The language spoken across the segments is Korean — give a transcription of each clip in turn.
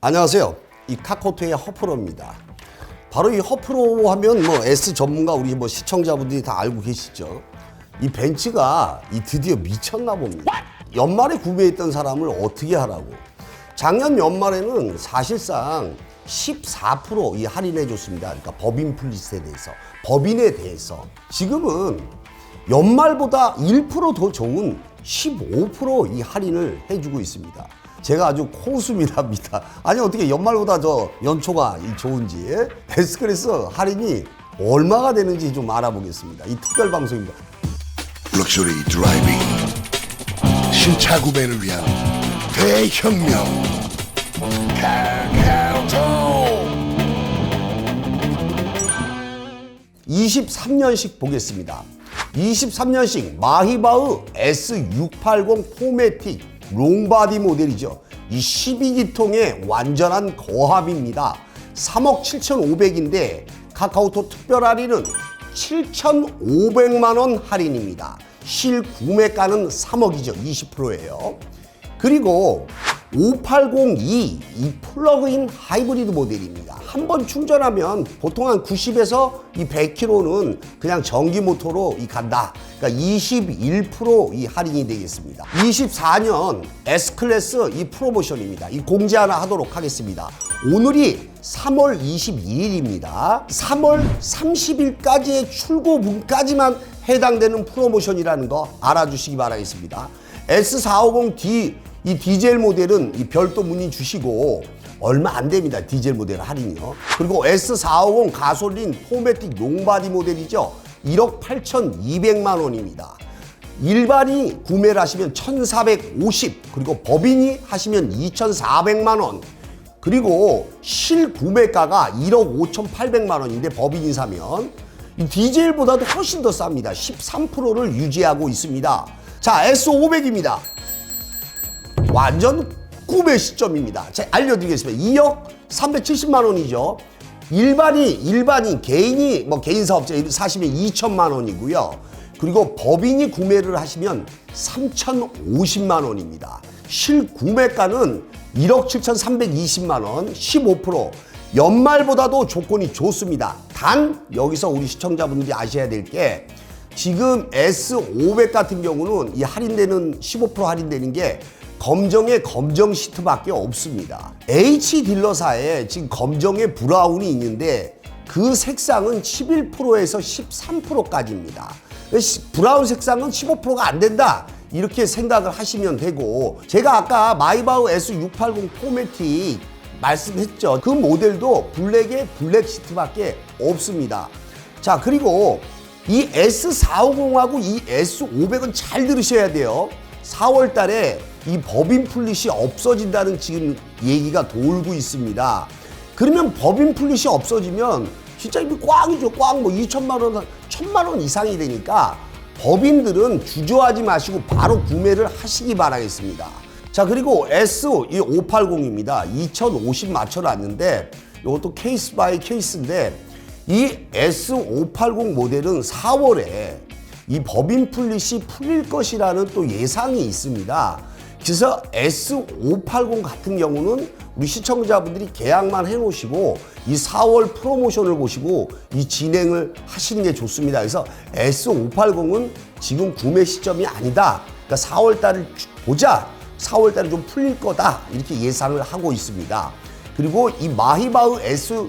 안녕하세요. 이 카카오톡의 허프로입니다. 바로 이 허프로 하면 뭐 S 전문가 우리 뭐 시청자분들이 다 알고 계시죠. 이 벤츠가 이 드디어 미쳤나 봅니다. 연말에 구매했던 사람을 어떻게 하라고. 작년 연말에는 사실상 14%이 할인해 줬습니다. 그러니까 법인 플리스에 대해서, 법인에 대해서. 지금은 연말보다 1%더 좋은 15%이 할인을 해주고 있습니다. 제가 아주 코웃음이 납니다. 아니 어떻게 연말보다 저 연초가 이 좋은지 에스크레스 할인이 얼마가 되는지 좀 알아보겠습니다. 이 특별 방송입니다. 럭셔리 드라이빙 신차 구매를 위한 대혁명 카카오톡 23년식 보겠습니다. 23년식 마히바흐 S680 포매틱 롱바디 모델이죠. 이 12기통의 완전한 거합입니다. 3억 7,500인데 카카오톡 특별 할인은 7,500만 원 할인입니다. 실 구매가는 3억이죠. 20%예요. 그리고 5802 이 플러그인 하이브리드 모델입니다. 한 번 충전하면 보통 한 90에서 이 100km는 그냥 전기 모터로 이 간다. 그러니까 21%이 할인이 되겠습니다. 24년 S 클래스 이 프로모션입니다. 이 공지 하나 하도록 하겠습니다. 오늘이 3월 22일입니다. 3월 30일까지의 출고분까지만 해당되는 프로모션이라는 거 알아주시기 바라겠습니다. S450D 이 디젤 모델은 이 별도 문의 주시고 얼마 안 됩니다. 디젤 모델 할인이요. 그리고 S450 가솔린 포매틱 롱바디 모델이죠. 1억 8,200만 원입니다. 일반이 구매를 하시면 1,450 그리고 법인이 하시면 2,400만 원 그리고 실구매가가 1억 5,800만 원인데 법인이 사면 이 디젤보다도 훨씬 더 쌉니다. 13%를 유지하고 있습니다. 자, S500입니다. 완전 구매 시점입니다. 제가 알려드리겠습니다. 2억 370만 원이죠. 일반이 일반인 개인이 뭐 개인 사업자 사시면 2천만 원이고요. 그리고 법인이 구매를 하시면 3,050만 원입니다. 실구매가는 1억 7,320만 원, 15% 연말보다도 조건이 좋습니다. 단 여기서 우리 시청자분들이 아셔야 될 게 지금 S500 같은 경우는 이 할인되는 15% 할인되는 게 검정의 검정 시트밖에 없습니다. H 딜러사에 지금 검정의 브라운이 있는데 그 색상은 11%에서 13%까지입니다. 브라운 색상은 15%가 안 된다. 이렇게 생각을 하시면 되고 제가 아까 마이바흐 S680 포매틱 말씀했죠. 그 모델도 블랙에 블랙 시트밖에 없습니다. 자, 그리고 이 S450하고 이 S500은 잘 들으셔야 돼요. 4월 달에 이 법인 플릿이 없어진다는 지금 얘기가 돌고 있습니다. 그러면 법인 플릿이 없어지면 진짜 이거 꽝이죠. 꽝 뭐 2천만 원, 1천만 원 이상이 되니까 법인들은 주저하지 마시고 바로 구매를 하시기 바라겠습니다. 자, 그리고 S 이 580입니다. 2050 맞춰놨는데 이것도 케이스 바이 케이스인데 이 S580 모델은 4월에 이 법인 플릿이 풀릴 것이라는 또 예상이 있습니다. 그래서 S580 같은 경우는 우리 시청자분들이 계약만 해놓으시고 이 4월 프로모션을 보시고 이 진행을 하시는 게 좋습니다. 그래서 S580은 지금 구매 시점이 아니다. 그러니까 4월 달을 보자. 4월 달에 좀 풀릴 거다. 이렇게 예상을 하고 있습니다. 그리고 이 마히바흐 S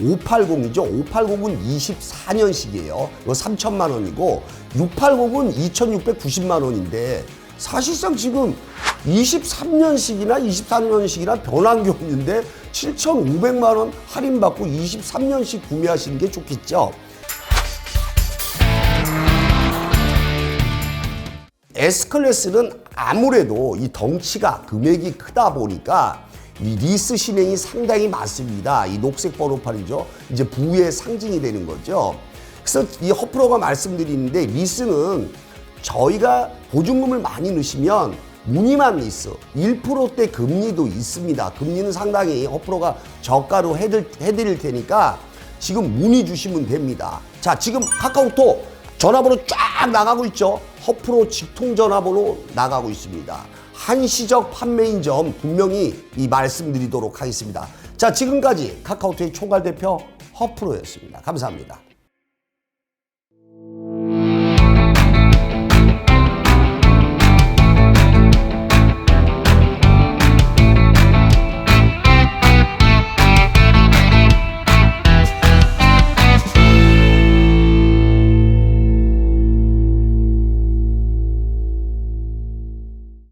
580이죠. 580은 24년식이에요. 이거 3천만 원이고 680은 2,690만 원인데 사실상 지금 23년식이나 24년식이나 변한 게 없는데 7,500만 원 할인받고 23년식 구매하시는 게 좋겠죠. S클래스는 아무래도 이 덩치가 금액이 크다 보니까 이 리스 실행이 상당히 많습니다. 이 녹색 번호판이죠. 이제 부의 상징이 되는 거죠. 그래서 이 허프로가 말씀드리는데 리스는 저희가 보증금을 많이 넣으시면 무늬만 리스 1%대 금리도 있습니다. 금리는 상당히 허프로가 저가로 해드릴, 해드릴 테니까 지금 문의 주시면 됩니다. 자, 지금 카카오톡 전화번호 쫙 나가고 있죠. 허프로 직통 전화번호 나가고 있습니다. 한시적 판매인 점 분명히 이 말씀드리도록 하겠습니다. 자, 지금까지 카카오톡의 총괄 대표 허프로였습니다. 감사합니다.